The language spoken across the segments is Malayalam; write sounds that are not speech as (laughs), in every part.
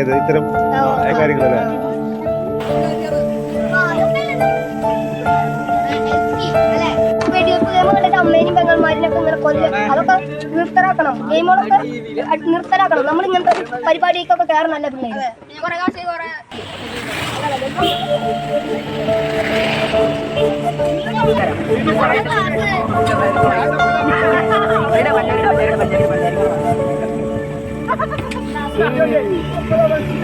ഏത്? ഇത്തരം കാര്യങ്ങളല്ലേ? അമ്മേനും പെങ്ങന്മാരിനൊക്കെ ഇങ്ങനെ കൊല്ലുക. അതൊക്കെ നിർത്തലാക്കണം. ഗെയിമുകളൊക്കെ നിർത്തലാക്കണം. നമ്മൾ ഇങ്ങനത്തെ പരിപാടിക്കൊക്കെ കയറണല്ല Thank (laughs) you.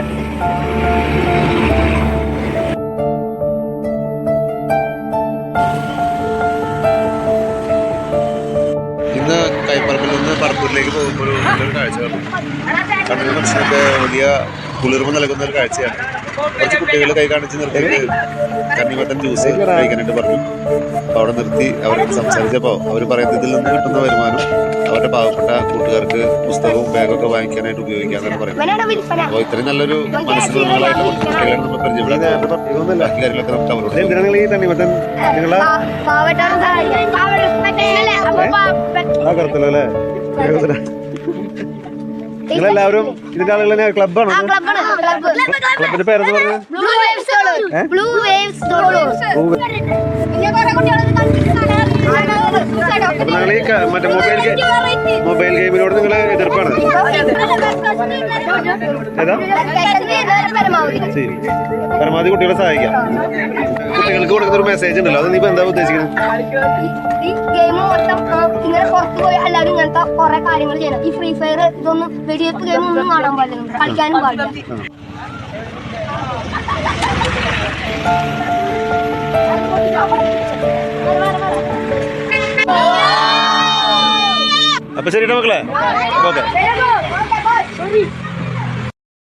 പറമ്പൂരിലേക്ക് പോകുമ്പോൾ ഒരു നല്ലൊരു കാഴ്ച കണ്ണിന് മനസ്സിനൊക്കെ വലിയ കുളിർമ നൽകുന്ന ഒരു കാഴ്ചയാണ്. കുറച്ച് കുട്ടികൾ കൈ കാണിച്ച് നിർത്തിയിട്ട് കണ്ണിമത്തൻ ജ്യൂസ് കഴിക്കാനായിട്ട് പറഞ്ഞു. അപ്പോൾ അവിടെ നിർത്തി അവരോട് സംസാരിച്ചപ്പോൾ അവർ പറയുന്നത് ഇതിൽ നിന്ന് കിട്ടുന്ന വരുമാനം അവരുടെ പാവപ്പെട്ട കൂട്ടുകാർക്ക് പുസ്തകവും ബാഗൊക്കെ വാങ്ങിക്കാനായിട്ട് ഉപയോഗിക്കാന്നാണ് പറയുന്നത്. അപ്പോൾ ഇത്രയും നല്ലൊരു മനസ്സിലുള്ള കുട്ടികളെ നമ്മൾ ബാക്കി കാര്യങ്ങളൊക്കെ നമുക്ക് അവരോട് ആ കറുത്തല്ലോ? അല്ലേ നിങ്ങളെല്ലാവരും ഇതിന്റെ ആളുകൾ ക്ലബാണോ ക്ലബിന്റെ പേരെന്ന് നിങ്ങൾ ഈ മറ്റേ മൊബൈൽ മൊബൈൽ ഗെയിമിനോട് നിങ്ങൾ എതിർപ്പാണ്? ഏതാ? പരമാവധി ശരി. പരമാവധി കുട്ടികളെ സഹായിക്കാം. കുട്ടികൾക്ക് കൊടുക്കുന്ന ഒരു മെസ്സേജ് ഉണ്ടല്ലോ. അത് നീ എന്താ ഉദ്ദേശിക്കുന്നത്? ഇങ്ങനത്തെ കുറെ കാര്യങ്ങൾ ചെയ്യണം ഈ ഫ്രീ ഫയർ ഇതൊന്നും വെടിവെപ്പ് ഗെയിം ഒന്നും കാണാൻ പാടില്ല കളിക്കാനും പാടില്ല അപ്പൊ ശരി മക്കളെ ഓക്കെ.